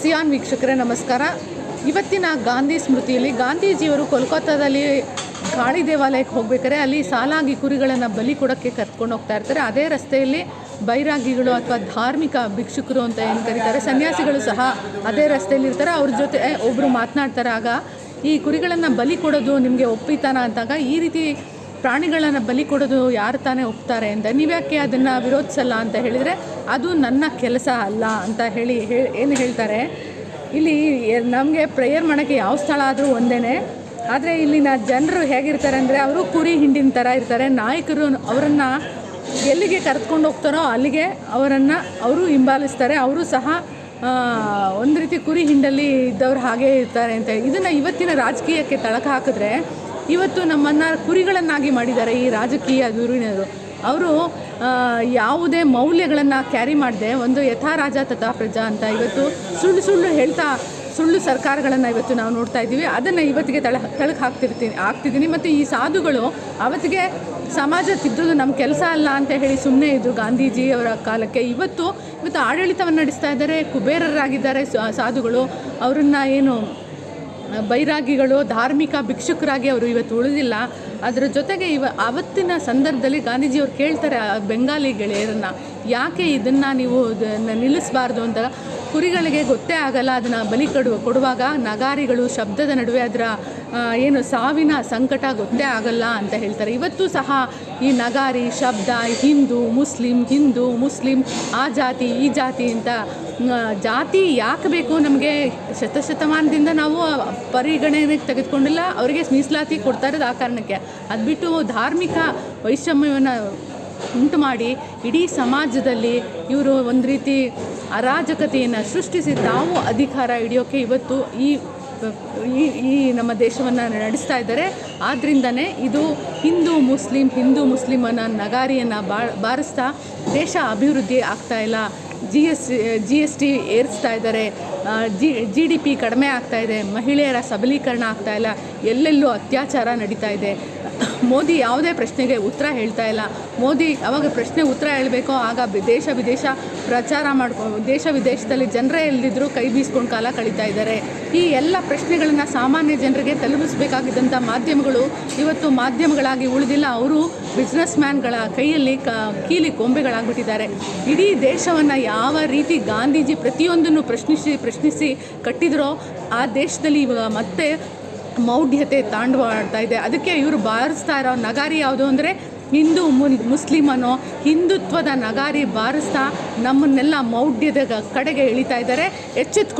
Xi'an ವೀಕ್ಷಕರೇ, ನಮಸ್ಕಾರ. ಇವತ್ತಿನ ಗಾಂಧಿ ಸ್ಮೃತಿಯಲ್ಲಿ ಗಾಂಧೀಜಿಯವರು ಕೋಲ್ಕತ್ತಾದಲ್ಲಿ ಗಾಳಿ ದೇವಾಲಯಕ್ಕೆ ಹೋಗ್ಬೇಕಾದ್ರೆ ಅಲ್ಲಿ ಸಾಲಾಗಿ ಕುರಿಗಳನ್ನು ಬಲಿ ಕೊಡೋಕ್ಕೆ ಕರ್ಕೊಂಡು ಹೋಗ್ತಾ ಇರ್ತಾರೆ. ಅದೇ ರಸ್ತೆಯಲ್ಲಿ ಬೈರಾಗಿಗಳು ಅಥವಾ ಧಾರ್ಮಿಕ ಭಿಕ್ಷುಕರು ಅಂತ ಏನು ಕರೀತಾರೆ, ಸನ್ಯಾಸಿಗಳು ಸಹ ಅದೇ ರಸ್ತೆಯಲ್ಲಿ ಇರ್ತಾರೆ. ಅವ್ರ ಜೊತೆ ಒಬ್ಬರು ಮಾತನಾಡ್ತಾರೆ. ಆಗ ಈ ಕುರಿಗಳನ್ನು ಬಲಿ ಕೊಡೋದು ನಿಮಗೆ ಒಪ್ಪಿತಾನ ಅಂತಾಗ ಈ ರೀತಿ ಪ್ರಾಣಿಗಳನ್ನು ಬಲಿ ಕೊಡೋದು ಯಾರು ತಾನೇ ಒಪ್ತಾರೆ ಅಂತ. ನೀವ್ಯಾಕೆ ಅದನ್ನು ವಿರೋಧಿಸಲ್ಲ ಅಂತ ಹೇಳಿದರೆ ಅದು ನನ್ನ ಕೆಲಸ ಅಲ್ಲ ಅಂತ ಹೇಳಿ ಏನು ಹೇಳ್ತಾರೆ? ಇಲ್ಲಿ ನಮಗೆ ಪ್ರೇಯರ್ ಮಾಡೋಕ್ಕೆ ಯಾವ ಸ್ಥಳ ಆದರೂ ಒಂದೇ ಆದರೆ ಇಲ್ಲಿನ ಜನರು ಹೇಗಿರ್ತಾರೆ ಅಂದರೆ ಅವರು ಕುರಿ ಹಿಂಡಿನ ಥರ ಇರ್ತಾರೆ. ನಾಯಕರು ಅವರನ್ನು ಎಲ್ಲಿಗೆ ಕರೆದುಕೊಂಡು ಹೋಗ್ತಾರೋ ಅಲ್ಲಿಗೆ ಅವರನ್ನು ಅವರು ಹಿಂಬಾಲಿಸ್ತಾರೆ. ಅವರು ಸಹ ಒಂದು ರೀತಿ ಕುರಿ ಹಿಂಡಲ್ಲಿ ಇದ್ದವ್ರು ಹಾಗೇ ಇರ್ತಾರೆ ಅಂತ ಇದನ್ನು ಇವತ್ತಿನ ರಾಜಕೀಯಕ್ಕೆ ತಳಕ ಹಾಕಿದ್ರೆ, ಇವತ್ತು ನಮ್ಮನ್ನು ಕುರಿಗಳನ್ನಾಗಿ ಮಾಡಿದ್ದಾರೆ ಈ ರಾಜಕೀಯ ದೂರಿನವರು. ಅವರು ಯಾವುದೇ ಮೌಲ್ಯಗಳನ್ನು ಕ್ಯಾರಿ ಮಾಡದೆ ಒಂದು ಯಥಾ ರಾಜ ತಥಾ ಪ್ರಜಾ ಅಂತ ಇವತ್ತು ಸುಳ್ಳು ಸುಳ್ಳು ಹೇಳ್ತಾ ಸುಳ್ಳು ಸರ್ಕಾರಗಳನ್ನು ಇವತ್ತು ನಾವು ನೋಡ್ತಾ ಇದ್ದೀವಿ. ಅದನ್ನು ಇವತ್ತಿಗೆ ತಳ ತಳಕ್ಕೆ ಹಾಕ್ತಿರ್ತೀನಿ, ಹಾಕ್ತಿದ್ದೀನಿ. ಮತ್ತು ಈ ಸಾಧುಗಳು ಅವತ್ತಿಗೆ ಸಮಾಜ ತಿದ್ದೋದು ನಮ್ಮ ಕೆಲಸ ಅಲ್ಲ ಅಂತ ಹೇಳಿ ಸುಮ್ಮನೆ ಇದ್ದರು ಗಾಂಧೀಜಿ ಅವರ ಕಾಲಕ್ಕೆ. ಇವತ್ತು ಇವತ್ತು ಆಡಳಿತವನ್ನು ನಡೆಸ್ತಾ ಇದ್ದಾರೆ, ಕುಬೇರರಾಗಿದ್ದಾರೆ ಸಾಧುಗಳು. ಅವರನ್ನು ಏನು ಬೈರಾಗಿಗಳು, ಧಾರ್ಮಿಕ ಭಿಕ್ಷುಕರಾಗಿ ಅವರು ಇವತ್ತು ಉಳಿದಿಲ್ಲ. ಅದರ ಜೊತೆಗೆ ಇವ ಆವತ್ತಿನ ಸಂದರ್ಭದಲ್ಲಿ ಗಾಂಧೀಜಿಯವರು ಕೇಳ್ತಾರೆ ಬೆಂಗಾಲಿ ಗೆಳೆಯರನ್ನು, ಯಾಕೆ ಇದನ್ನು ನೀವು ನಿಲ್ಲಿಸಬಾರ್ದು ಅಂತ. ಕುರಿಗಳಿಗೆ ಗೊತ್ತೇ ಆಗಲ್ಲ, ಅದನ್ನು ಬಲಿ ಕೊಡುವ ಕೊಡುವಾಗ ನಗಾರಿಗಳು ಶಬ್ದದ ನಡುವೆ ಅದರ ಏನು ಸಾವಿನ ಸಂಕಟ ಗೊತ್ತೇ ಆಗಲ್ಲ ಅಂತ ಹೇಳ್ತಾರೆ. ಇವತ್ತು ಸಹ ಈ ನಗಾರಿ, ಶಬ್ದ ಹಿಂದೂ, ಮುಸ್ಲಿಂ ಹಿಂದೂ, ಮುಸ್ಲಿಂ, ಆ ಜಾತಿ, ಈ ಜಾತಿ ಅಂತ ಜಾತಿ ಯಾಕೆ ಬೇಕು ನಮಗೆ? ಶತಶತಮಾನದಿಂದ ನಾವು ಪರಿಗಣನೆಗೆ ತೆಗೆದುಕೊಂಡಿಲ್ಲ, ಅವರಿಗೆ ಮೀಸಲಾತಿ ಕೊಡ್ತಾ ಇರೋದು ಆ ಕಾರಣಕ್ಕೆ. ಅದು ಬಿಟ್ಟು ಧಾರ್ಮಿಕ ವೈಷಮ್ಯವನ್ನು ಉಂಟು ಮಾಡಿ ಇಡೀ ಸಮಾಜದಲ್ಲಿ ಇವರು ಒಂದು ರೀತಿ ಅರಾಜಕತೆಯನ್ನು ಸೃಷ್ಟಿಸಿ ತಾವು ಅಧಿಕಾರ ಹಿಡಿಯೋಕ್ಕೆ ಇವತ್ತು ಈ ಈ ನಮ್ಮ ದೇಶವನ್ನು ನಡೆಸ್ತಾ ಇದ್ದಾರೆ. ಆದ್ದರಿಂದನೇ ಇದು ಹಿಂದೂ ಮುಸ್ಲಿಂ, ಹಿಂದೂ ಮುಸ್ಲಿಮನ ನಗಾರಿಯನ್ನು ಬಾ, ಬಾರಿಸ್ತಾ ದೇಶ ಅಭಿವೃದ್ಧಿ ಆಗ್ತಾ ಇಲ್ಲ. ಎಸ್ ಜಿ ಎಸ್ ಟಿ ಏರಿಸ್ತಾ ಇದ್ದಾರೆ. ಜಿ ಜಿ ಡಿ ಪಿ ಕಡಿಮೆ ಆಗ್ತಾ ಇದೆ. ಮಹಿಳೆಯರ ಸಬಲೀಕರಣ ಆಗ್ತಾ ಇಲ್ಲ. ಎಲ್ಲೆಲ್ಲೂ ಅತ್ಯಾಚಾರ ನಡೀತಾ ಇದೆ. ಮೋದಿ ಯಾವುದೇ ಪ್ರಶ್ನೆಗೆ ಉತ್ತರ ಹೇಳ್ತಾ ಇಲ್ಲ. ಮೋದಿ ಅವಾಗ ಪ್ರಶ್ನೆ ಉತ್ತರ ಹೇಳಬೇಕೋ, ಆಗ ದೇಶ ವಿದೇಶ ಪ್ರಚಾರ ಮಾಡ್ಕೊ, ದೇಶ ವಿದೇಶದಲ್ಲಿ ಜನರೇ ಇಲ್ದಿದ್ರು ಕೈ ಬೀಸ್ಕೊಂಡು ಕಾಲ ಕಳೀತಾ ಇದ್ದಾರೆ. ಈ ಎಲ್ಲ ಪ್ರಶ್ನೆಗಳನ್ನು ಸಾಮಾನ್ಯ ಜನರಿಗೆ ತಲುಪಿಸಬೇಕಾಗಿದ್ದಂಥ ಮಾಧ್ಯಮಗಳು ಇವತ್ತು ಮಾಧ್ಯಮಗಳಾಗಿ ಉಳಿದಿಲ್ಲ. ಅವರು ಬಿಸ್ನೆಸ್ ಮ್ಯಾನ್ಗಳ ಕೈಯಲ್ಲಿ ಕ, ಕೀಲಿ ಕೊಂಬೆಗಳಾಗ್ಬಿಟ್ಟಿದ್ದಾರೆ. ಇಡೀ ದೇಶವನ್ನು ಯಾವ ರೀತಿ ಗಾಂಧೀಜಿ ಪ್ರತಿಯೊಂದನ್ನು ಪ್ರಶ್ನಿಸಿ ಪ್ರಶ್ನಿಸಿ ಕಟ್ಟಿದ್ರೋ, ಆ ದೇಶದಲ್ಲಿ ಇವಾಗ ಮತ್ತೆ ಮೌಢ್ಯತೆ ತಾಂಡವಾಡ್ತಾ ಇದೆ. ಅದಕ್ಕೆ ಇವರು ಬಾರಿಸ್ತಾ ಇರೋ ನಗಾರಿ ಯಾವುದು ಅಂದರೆ, ಹಿಂದೂ ಮುನ್, ಮುಸ್ಲಿಮನೋ, ಹಿಂದುತ್ವದ ನಗಾರಿ ಬಾರಿಸ್ತಾ ನಮ್ಮನ್ನೆಲ್ಲ ಮೌಢ್ಯದ ಕಡೆಗೆ ಎಳಿತಾ ಇದ್ದಾರೆ. ಎಚ್ಚೆತ್ಕೊಳ್ಳಿ